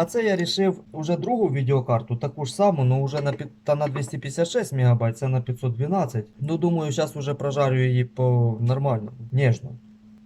А це я рішив уже другу відеокарту, таку ж саму, але вже на, та на 256 МБ, це на 512. Ну думаю, зараз уже прожарю її по нормально, ніжно.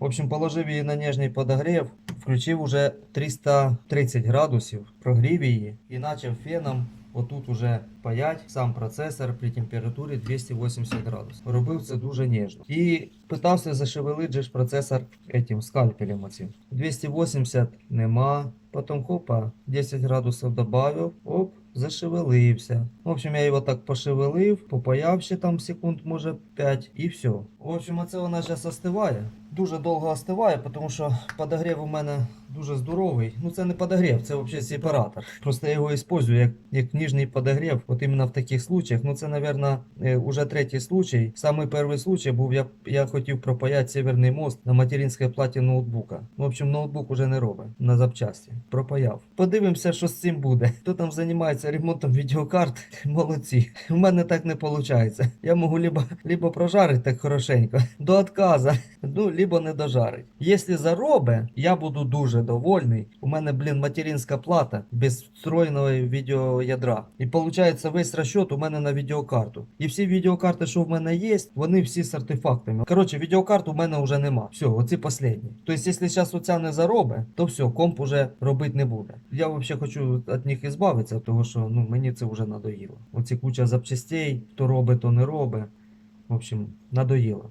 В общем, положив її на ніжний подогрів, включив уже 330 градусів, прогрів її і почав феном отут уже паять сам процесор при температурі 280 градусів. Робив це дуже ніжно. І питався зашевелити ж процесор этим скальпелем оцим. 280 нема. Потім хопа, 10 градусів добавив, оп, зашевелився. В общем, я його так пошевелив, попаяв там секунд, може 5, і все. В общем, оце вона зараз остиває. Дуже довго остиває, тому що подогрів у мене дуже здоровий. Ну це не подогрів, це взагалі сепаратор. Просто я його використовую як, як ніжний подогрів, от іменно в таких случаях. Ну це, мабуть, уже третій случай. Самий перший случай був, я, я хотів пропаяти Северний мост на материнській платі ноутбука. В общем, ноутбук уже не робить на запчасті. Пропаяв. Подивимося, що з цим буде. Хто там займається ремонтом відеокарт, молодці. У мене так не виходить. Я можу либо, либо прожарити так хорошенько до отказа, ну, либо не дожарить. Якщо заробе, я буду дуже довольний. У мене, блін, материнська плата без встроєного відеоядра. І виходить, весь розчет у мене на відеокарту. І всі відеокарти, що в мене є, вони всі з артефактами. Коротше, відеокарт у мене вже нема. Все, оці останні. Тобто, якщо зараз оця не заробе, то все, комп уже робити не буде. Я взагалі хочу від них ізбавитися, тому що ну, мені це вже надоїло. Оці куча запчастей, хто робить, то не робить. В общем, надоїло.